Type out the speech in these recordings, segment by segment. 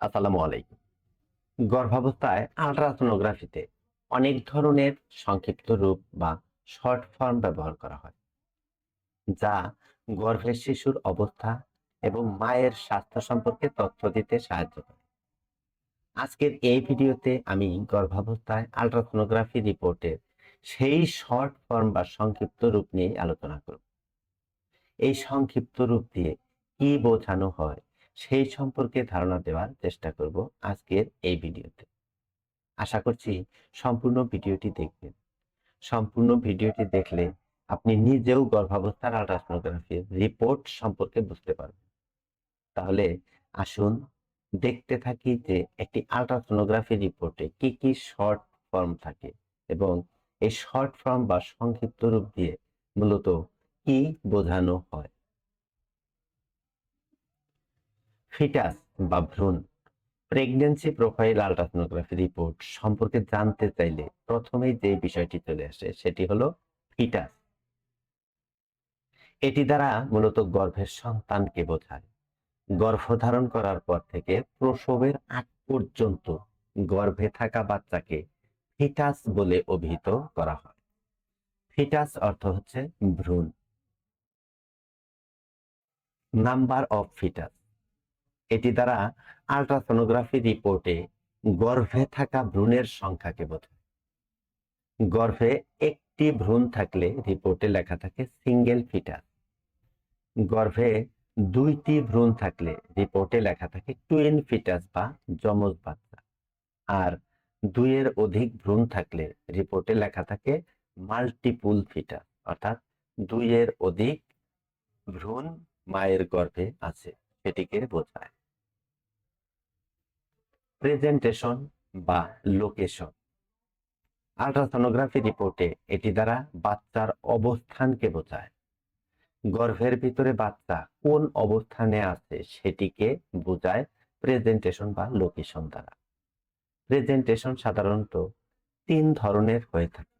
আসসালামু আলাইকুম। গর্ভাবস্থায় আলট্রাসোনোগ্রাফিতে অনেক ধরনের সংক্ষিপ্ত রূপ বা শর্ট ফর্ম ব্যবহার করা হয়, যা গর্ভের শিশুর অবস্থা এবং মায়ের স্বাস্থ্য সম্পর্কে তথ্য দিতে সাহায্য করে। আজকের এই ভিডিওতে আমি গর্ভাবস্থায় আলট্রাসোনোগ্রাফি রিপোর্টের সেই শর্ট ফর্ম বা সংক্ষিপ্ত রূপ নিয়ে আলোচনা করব। এই সংক্ষিপ্ত রূপ দিয়ে কি বোঝানো হয় সেই সম্পর্কে ধারণা দেওয়ার চেষ্টা করব আজকের এই ভিডিওতে। আশা করছি সম্পূর্ণ ভিডিওটি দেখবেন। সম্পূর্ণ ভিডিওটি দেখলে আপনি নিজেও গর্ভাবস্থার আলট্রাসোনোগ্রাফির রিপোর্ট সম্পর্কে বুঝতে পারবেন। তাহলে আসুন দেখতে থাকি যে একটি আলট্রাসোনোগ্রাফি রিপোর্টে কি কি শর্ট ফর্ম থাকে এবং এই শর্ট ফর্ম বা সংক্ষিপ্ত রূপ দিয়ে মূলত কি বোঝানো হয়। ফিটাস বা ভ্রূণ। প্রেগন্যান্সি প্রোফাইল আলট্রাসোনোগ্রাফি রিপোর্ট সম্পর্কে জানতে চাইলে প্রথমেই যে বিষয়টি চলে আসে সেটি হলো ফিটাস। এটি দ্বারা মূলত গর্ভের সন্তানকে বোঝায়। গর্ভধারণ করার পর থেকে প্রসবের আগ পর্যন্ত গর্ভে থাকা বাচ্চাকে ফিটাস বলে অভিহিত করা হয়। ফিটাস অর্থ হচ্ছে ভ্রূণ। Number of fetus. এটি দ্বারা আলট্রাসোনোগ্রাফি রিপোর্টে গর্ভে থাকা ভ্রূণের সংখ্যাকে বোঝায়। গর্ভে একটি ভ্রূণ থাকলে রিপোর্টে লেখা থাকে সিঙ্গেল ফিটাস গর্ভে দুইটি ভ্রূণ থাকলে রিপোর্টে লেখা থাকে টুইন ফিটাস বা যমজ বাচ্চা। আর দুইয়ের অধিক ভ্রূণ থাকলে রিপোর্টে লেখা থাকে মাল্টিপুল ফিটাস অর্থাৎ দুইয়ের অধিক ভ্রূণ মায়ের গর্ভে আছে, সেটিকে বোঝায়। প্রেজেন্টেশন বা লোকেশন আলট্রাসোনোগ্রাফি রিপোর্টে এটি দ্বারা বাচ্চার অবস্থানকে বোঝায়। গর্ভের ভিতরে বাচ্চা কোন অবস্থানে আছে সেটিকে বোঝায় প্রেজেন্টেশন বা লোকেশন দ্বারা। প্রেজেন্টেশন সাধারণত তিন ধরনের হয়ে থাকে।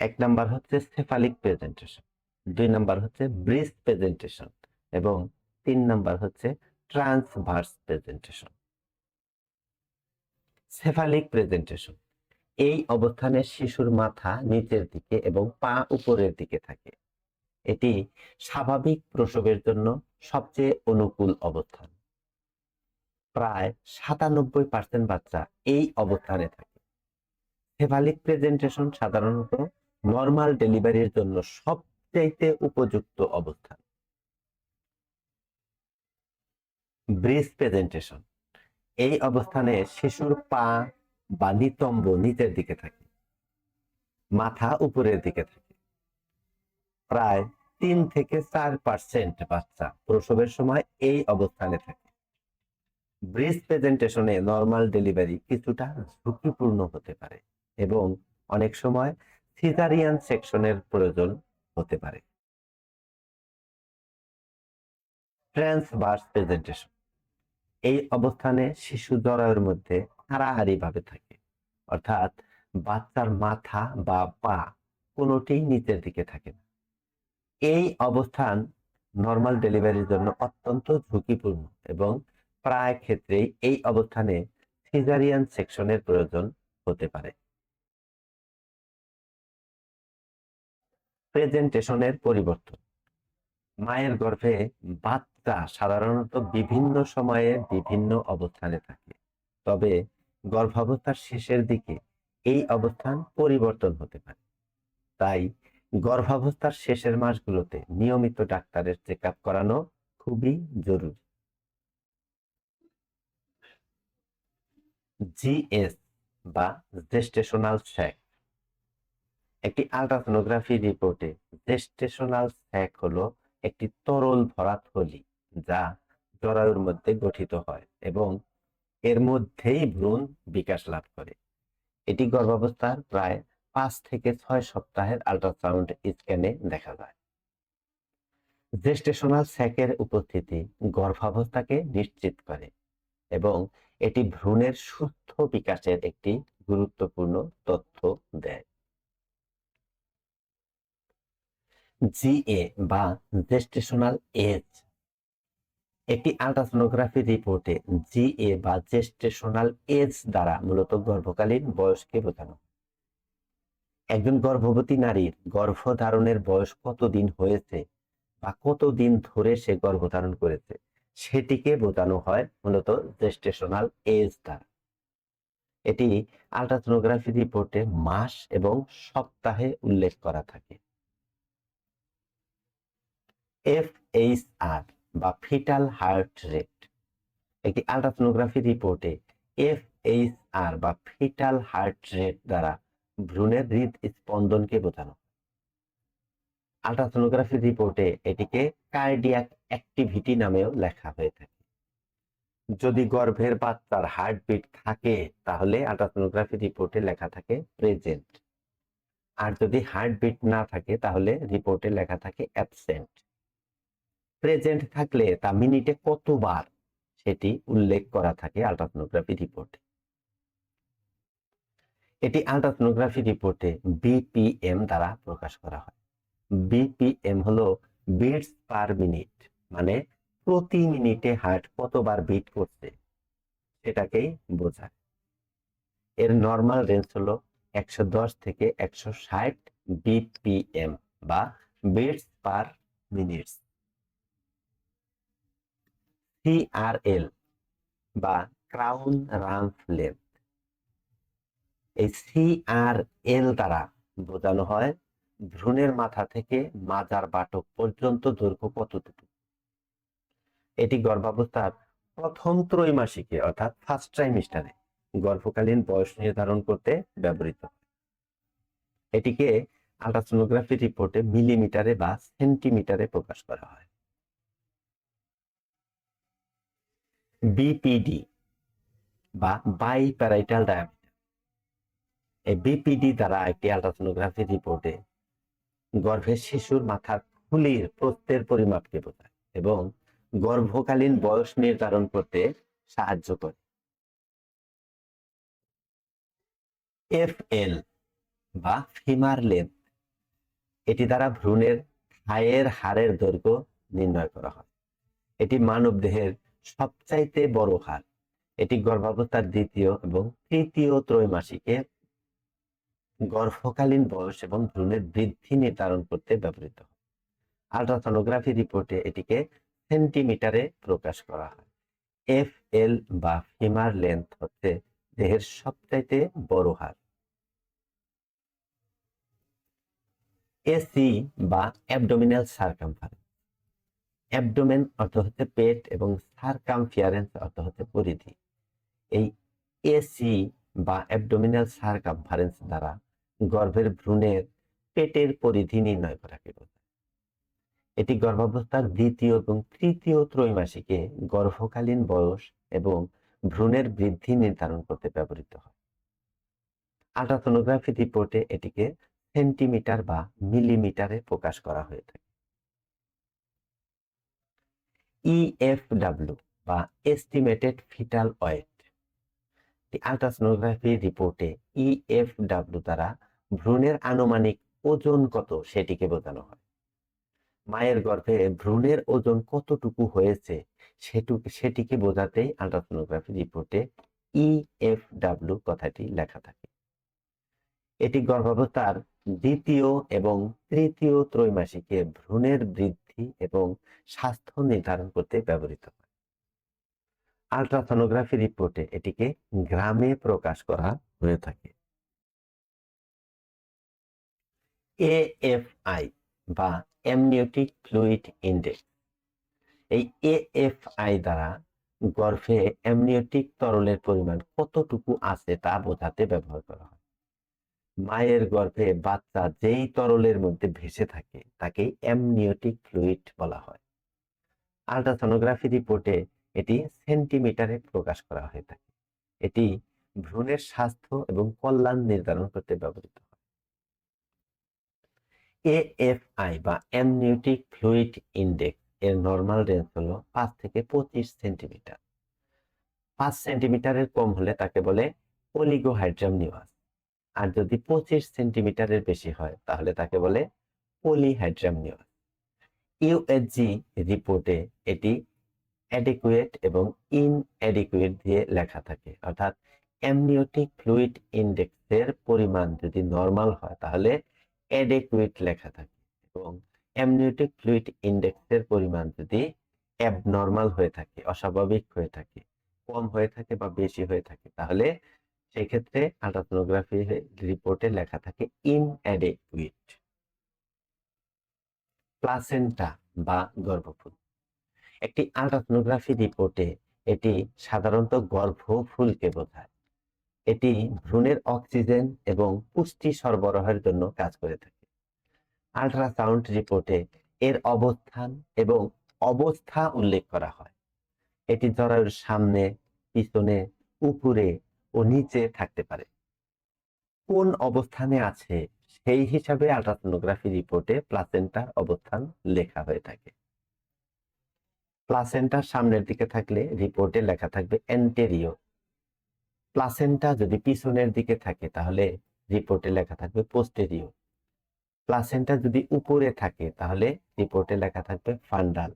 এক নাম্বার হচ্ছে সেফালিক প্রেজেন্টেশন দুই নাম্বার হচ্ছে ব্রিজ প্রেজেন্টেশন এবং তিন নাম্বার হচ্ছে ট্রান্সভার্স প্রেজেন্টেশন। Cephalic presentation. এই অবস্থানে শিশুর মাথা নিচের দিকে এবং পা উপরের দিকে থাকে। এটি স্বাভাবিক প্রসবের জন্য সবচেয়ে অনুকূল অবস্থান। প্রায় সাতানব্বই পার্সেন্ট বাচ্চা এই অবস্থানে থাকে। সেফালিক প্রেজেন্টেশন সাধারণত নর্মাল ডেলিভারির জন্য সবচাইতে উপযুক্ত অবস্থান। ব্রিজ প্রেজেন্টেশন এই অবস্থানে শিশুর পা বা নিতম্ব নিচের দিকে থাকে, মাথা উপরের দিকে থাকে। প্রায় তিন থেকে চার পার্সেন্ট বাচ্চা প্রসবের সময় এই অবস্থানে থাকে। ব্রিজ প্রেজেন্টেশনে নর্মাল ডেলিভারি কিছুটা ঝুঁকিপূর্ণ হতে পারে এবং অনেক সময় সিজারিয়ান সেকশনের প্রয়োজন হতে পারে। ট্রান্সভার্স প্রেজেন্টেশন এই অবস্থানে শিশু জরায়ুর মধ্যে হারাহারি ভাবে থাকে। অর্থাৎ বাচ্চার মাথা বা পা কোনোটি নিচের দিকে থাকে না। এই অবস্থান নর্মাল ডেলিভারির জন্য অত্যন্ত ঝুঁকিপূর্ণ এবং প্রায় ক্ষেত্রেই এই অবস্থানে সিজারিয়ান সেকশনের প্রয়োজন হতে পারে। প্রেজেন্টেশনের পরিবর্তন। মায়ের গর্ভে বাচ্চা সাধারণত বিভিন্ন সময়ে বিভিন্ন অবস্থানে থাকে। তবে গর্ভাবস্থার শেষের দিকে এই অবস্থান পরিবর্তন হতে পারে। তাই গর্ভাবস্থার শেষের মাসগুলোতে নিয়মিত ডাক্তারের চেক আপ করানো খুবই জরুরি। জিএস বা জেস্টেশনাল স্যাক একটি আলট্রাসোনোগ্রাফি রিপোর্টে জেস্টেশনাল স্যাক হলো একটি তরল ভরা থলি যা জরায়ুর মধ্যে গঠিত হয় এবং এর মধ্যেই ভ্রূণ বিকাশ লাভ করে। এটি গর্ভাবস্থার প্রায় পাঁচ থেকে ছয় সপ্তাহের আল্ট্রাসাউন্ড স্ক্যানে দেখা যায়। জেস্টেশনাল স্যাকের উপস্থিতি গর্ভাবস্থাকে নিশ্চিত করে এবং এটি ভ্রূণের সুস্থ বিকাশের একটি গুরুত্বপূর্ণ তথ্য দেয়। জিএ বা জেস্টেশনাল এজ একটি আলট্রাসোনোগ্রাফি রিপোর্টে জিএ বা জেস্টেশনাল এজ দ্বারা মূলত গর্ভকালীন বয়সকে বোঝানো। একজন গর্ভবতী নারীর গর্ভধারণের বয়স কতদিন হয়েছে বা কতদিন ধরে সে গর্ভধারণ করেছে, সেটিকে বোঝানো হয় মূলত জেস্টেশনাল এজ দ্বারা। এটি আলট্রাসোনোগ্রাফি রিপোর্টে মাস এবং সপ্তাহে উল্লেখ করা থাকে। এফএইচআর বা ফিটাল হার্ট রেট একটি আলট্রাসোনোগ্রাফি রিপোর্টে এফ এইচ আর বা ফিটাল হার্ট রেট দ্বারা ভ্রূণের হৃদ স্পন্দনকে বোঝানো। আলট্রাসোনোগ্রাফি রিপোর্টে এটিকে কার্ডিয়াক অ্যাক্টিভিটি নামেও লেখা হয়ে থাকে। যদি গর্ভের বাচ্চার হার্টবিট থাকে, তাহলে আলট্রাসোনোগ্রাফি রিপোর্টে লেখা থাকে প্রেজেন্ট আর যদি হার্টবিট না থাকে, তাহলে রিপোর্টে লেখা থাকে অ্যাবসেন্ট প্রেজেন্ট থাকলে তা মিনিটে কতবার সেটি উল্লেখ করা থাকে আলট্রাসোনোগ্রাফি রিপোর্টে এটি আলট্রাসোনোগ্রাফি রিপোর্টে বিপিএম দ্বারা প্রকাশ করা হয়। বিপিএম হলো বিটস পার মিনিট মানে প্রতি মিনিটে হার্ট কতবার বিট করছে, সেটাকেই বোঝায়। এর নর্মাল রেঞ্জ হলো একশো দশ থেকে একশো ষাট বিপিএম বা বিটস পার মিনিটস সিআরএল বা ক্রাউন রাম্প লেন্থ এই সিআরএল দ্বারা বোঝানো হয় ভ্রূণের মাথা থেকে মাজার বাটক পর্যন্ত দৈর্ঘ্য কতটুকু। এটি গর্ভাবস্থার প্রথম ত্রৈমাসিকে অর্থাৎ ফার্স্ট ট্রাইমিস্টারে গর্ভকালীন বয়স নির্ধারণ করতে ব্যবহৃত এটিকে আলট্রাসোনোগ্রাফি রিপোর্টে মিলিমিটারে বা সেন্টিমিটারে প্রকাশ করা হয়। বিপিডি বা বাই প্যারাইটাল ডায়ামিটার এই বিপিডি দ্বারা একটি আলট্রাসোনোগ্রাফি রিপোর্টে গর্ভের শিশুর মাথার খুলির প্রস্থের পরিমাপকে বোঝায় এবং গর্ভকালীন বয়স নির্ধারণ করতে সাহায্য করে। এফএল বা ফিমার লেন্থ এটি দ্বারা ভ্রূণের থায়ের হাড়ের দৈর্ঘ্য নির্ণয় করা হয়। এটি মানব দেহের সবচাইতে বড় হার। এটি গর্ভাবস্থার দ্বিতীয় এবং তৃতীয় ত্রৈমাসিকে গর্ভকালীন বয়স এবং ভ্রূণের বৃদ্ধি নির্ধারণ করতে ব্যবহৃত হয়। আলট্রাসোনোগ্রাফি রিপোর্টে এটিকে সেন্টিমিটারে প্রকাশ করা হয়। এফ এল বা ফিমার লেন্থ হচ্ছে দেহের সবচাইতে বড় হার। এসি বা অ্যাবডোমিনাল সার্কামফারেন্স। অ্যাবডোমেন অর্থ হচ্ছে পেট এবং সার্কামফিয়ারেন্স অর্থ হচ্ছে পরিধি। এই এসি বা অ্যাবডোমিনাল সার্কামফারেন্স দ্বারা গর্ভের ভ্রূণের পেটের পরিধি নির্ণয় করাকে বোঝায় এটি গর্ভাবস্থার দ্বিতীয় এবং তৃতীয় ত্রৈমাসিকে গর্ভকালীন বয়স এবং ভ্রূণের বৃদ্ধি নির্ধারণ করতে ব্যবহৃত হয়। আলট্রাসোনোগ্রাফি রিপোর্টে এটিকে সেন্টিমিটার বা মিলিমিটারে প্রকাশ করা হয়ে থাকে। ইএফডাব্লিউ বা এস্টিমেটেড ফিটাল ওয়েট আলট্রাসোনোগ্রাফি রিপোর্টে ইএফডাব্লিউ দ্বারা ভ্রূণের আনুমানিক ওজন কত সেটিকে বোঝানো হয়। মায়ের গর্ভে ভ্রূণের ওজন কতটুকু হয়েছে সেটুকু সেটিকে বোঝাতেই আলট্রাসোনোগ্রাফি রিপোর্টে ইএফডাব্লিউ কথাটি লেখা থাকে। এটি গর্ভাবস্থার দ্বিতীয় এবং তৃতীয় ত্রৈমাসিকে ভ্রূণের বৃদ্ধি এবং স্বাস্থ্য নির্ধারণ করতে ব্যবহৃত হয়। আলট্রাসোনোগ্রাফি রিপোর্টে এটিকে গ্রামে প্রকাশ করা হয়ে থাকে। এএফআই বা এমনিওটিক ফ্লুইড ইন্ডেক্স। এই এএফআই দ্বারা গর্ভে অ্যামনিওটিক তরলের পরিমাণ কতটুকু আছে তা বোঝাতে ব্যবহার করা হয়। মায়ের গর্ভে বাচ্চা যেই তরলের মধ্যে ভেসে থাকে তাকে অ্যামনিওটিক ফ্লুইড বলা হয়। আলট্রাসোনোগ্রাফি রিপোর্টে এটি সেন্টিমিটারে প্রকাশ করা হয়ে থাকে। এটি ভ্রূণের স্বাস্থ্য এবং কল্যাণ নির্ধারণ করতে ব্যবহৃত হয়। এএফআই বা অ্যামনিওটিক ফ্লুইড ইন্ডেক্স এর নর্মাল রেঞ্জ হলো পাঁচ থেকে পঁচিশ সেন্টিমিটার পাঁচ সেন্টিমিটারের কম হলে তাকে বলে অলিগোহাইড্রাম নিউয়াস আর যদি পঁচিশ সেন্টিমিটারের বেশি হয়, তাহলে তাকে বলে পলিহাইড্রামনিয়ন ইউএসজি রিপোর্টে এটি অ্যাডিকুয়েট এবং ইনঅ্যাডিকুয়েট দিয়ে লেখা থাকে। অর্থাৎ অ্যামনিওটিক ফ্লুইড ইন্ডেক্সের পরিমাণ যদি নর্মাল হয়, তাহলে অ্যাডেকুয়েট লেখা থাকে এবং অ্যামনিওটিক ফ্লুইড ইন্ডেক্সের পরিমাণ যদি অ্যাবনর্মাল হয়ে থাকে, অস্বাভাবিক হয়ে থাকে, কম হয়ে থাকে বা বেশি হয়ে থাকে, তাহলে সেই ক্ষেত্রে আলট্রাসোনোগ্রাফি রিপোর্টে লেখা থাকে ইনঅ্যাডেকুয়েট প্লাসেন্টা বা গর্ভফুল। একটি আলট্রাসোনোগ্রাফি রিপোর্টে এটি সাধারণত গর্ভফুলকে বোঝায়। এটি ভ্রূণের অক্সিজেন এবং পুষ্টি সরবরাহের জন্য কাজ করে থাকে। আল্ট্রাসাউন্ড রিপোর্টে এর অবস্থান এবং অবস্থা উল্লেখ করা হয়। এটি জরায়ুর সামনে, পিছনে, উপরে ও নিচে থাকতে পারে। কোন অবস্থানে আছে সেই হিসাবে আলট্রাসোনোগ্রাফি রিপোর্টে প্লাসেন্টার অবস্থান লেখা হয়ে থাকে। প্লাসেন্টার সামনের দিকে থাকলে রিপোর্টে লেখা থাকবে অ্যান্টেরিও প্লাসেন্টা যদি পিছনের দিকে থাকে তাহলে রিপোর্টে লেখা থাকবে পোস্টেরিও প্লাসেন্টা যদি উপরে থাকে তাহলে রিপোর্টে লেখা থাকবে ফান্ডাল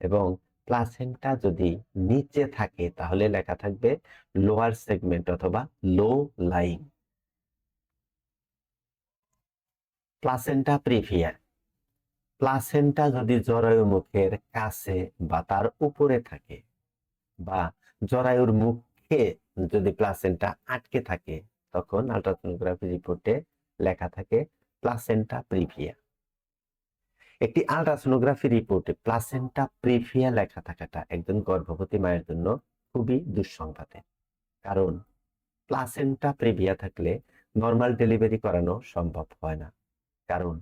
এবং প্লাসেন্টা যদি নিচে থাকে, তাহলে লেখা থাকবে লোয়ার সেগমেন্ট অথবা low lying placenta previa placenta যদি জরায়ু মুখের কাছে বা তার উপরে থাকে বা জরায়ুর মুখে যদি প্লাসেন্টা আটকে থাকে, তখন আলট্রাসোনোগ্রাফি রিপোর্টে লেখা থাকে প্লাসেন্টা প্রিভিয়া একটি আলট্রাসোনোগ্রাফি রিপোর্টে প্লাসেন্টা প্রিভিয়া লেখা থাকাটা একজন গর্ভবতী মায়ের জন্য খুবই দুঃসংবাদের কারণ প্লাসেন্টা প্রিভিয়া থাকলে নর্মাল ডেলিভারি করানো সম্ভব হয় না। কারণ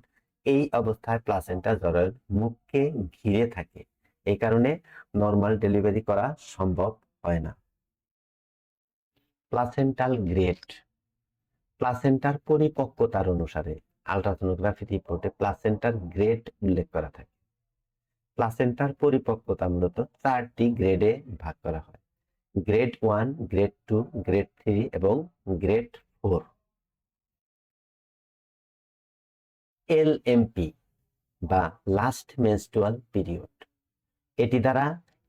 এই অবস্থায় প্লাসেন্টা জরায়ুর মুখকে ঘিরে থাকে। এই কারণে নর্মাল ডেলিভারি করা সম্ভব হয় না। প্লাসেন্টাল গ্রেট প্লাসেন্টার পরিপক্কতার অনুসারে আলট্রাসোনোগ্রাফি রিপোর্টে প্লাসেন্টার গ্রেড উল্লেখ করা থাকে। প্লাসেন্টার পরিপক্কতা মূলত চারটি গ্রেডে ভাগ করা হয়। Grade one grade two grade three এবং গ্রেড ফোর এলএমপি বা লাস্ট মেনস্ট্রুয়াল পিরিয়ড এটি দ্বারা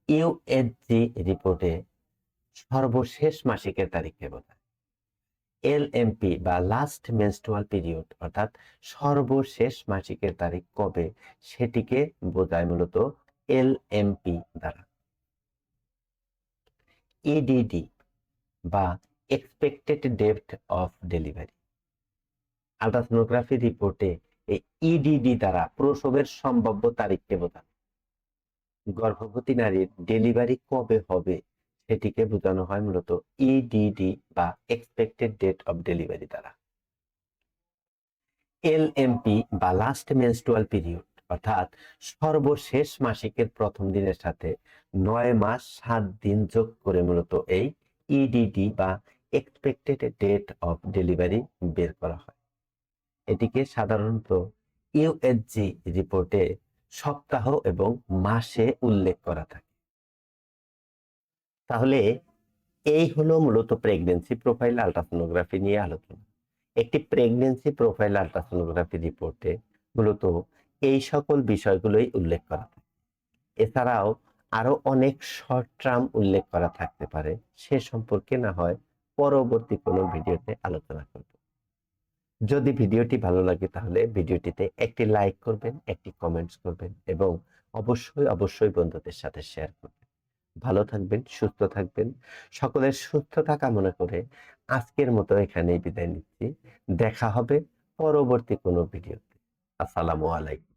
ইউএসজি রিপোর্টে সর্বশেষ মাসিকের তারিখকে বোঝায়। এলএমপি বা লাস্ট মেনস্ট্রুয়াল পিরিয়ড অর্থাৎ সর্বশেষ মাসিকের তারিখ কবে, সেটিকে বোঝায় মূলত এলএমপি দ্বারা। ইডিডি বা expected date of delivery ultrasonography রিপোর্টে এই ইডিডি দ্বারা প্রসবের সম্ভাব্য তারিখকে বোঝায়। গর্ভবতী নারীর ডেলিভারি কবে হবে সেটিকে বোঝানো হয় মূলত ইডিডি বা এক্সপেক্টেড ডেট অফ ডেলিভারি দ্বারা। এলএমপি বা লাস্ট মেনস্ট্রুয়াল পিরিয়ড অর্থাৎ সর্বশেষ মাসিকের প্রথম দিনের সাথে নয় মাস সাত দিন যোগ করে মূলত এই ইডিডি বা এক্সপেক্টেড ডেট অফ ডেলিভারি বের করা হয়। এটিকে সাধারণত ইউএসজি রিপোর্টে সপ্তাহ এবং মাসে উল্লেখ করা থাকে। তাহলে এই হলো মূলত প্রেগনেন্সি প্রোফাইল আলট্রাসোনোগ্রাফি নিয়ে আলোচনা। একটি প্রেগনেন্সি প্রোফাইল আলট্রাসোনোগ্রাফি রিপোর্টে মূলত এই সকল বিষয়গুলোই উল্লেখ করা থাকে। এছাড়াও আরও অনেক শর্ট টার্ম উল্লেখ করা থাকতে পারে, সে সম্পর্কে না হয় পরবর্তী কোনো ভিডিওতে আলোচনা করব। যদি ভিডিওটি ভালো লাগে তাহলে ভিডিওটিতে একটি লাইক করবেন, একটি কমেন্টস করবেন এবং অবশ্যই অবশ্যই বন্ধুদের সাথে শেয়ার করবেন। ভালো থাকবেন, সুস্থ থাকবেন। সকলের সুস্থতা কামনা করে আজকের মতো এখানেই বিদায় নিচ্ছি। দেখা হবে পরবর্তী কোনো ভিডিওতে। আসসালামু আলাইকুম।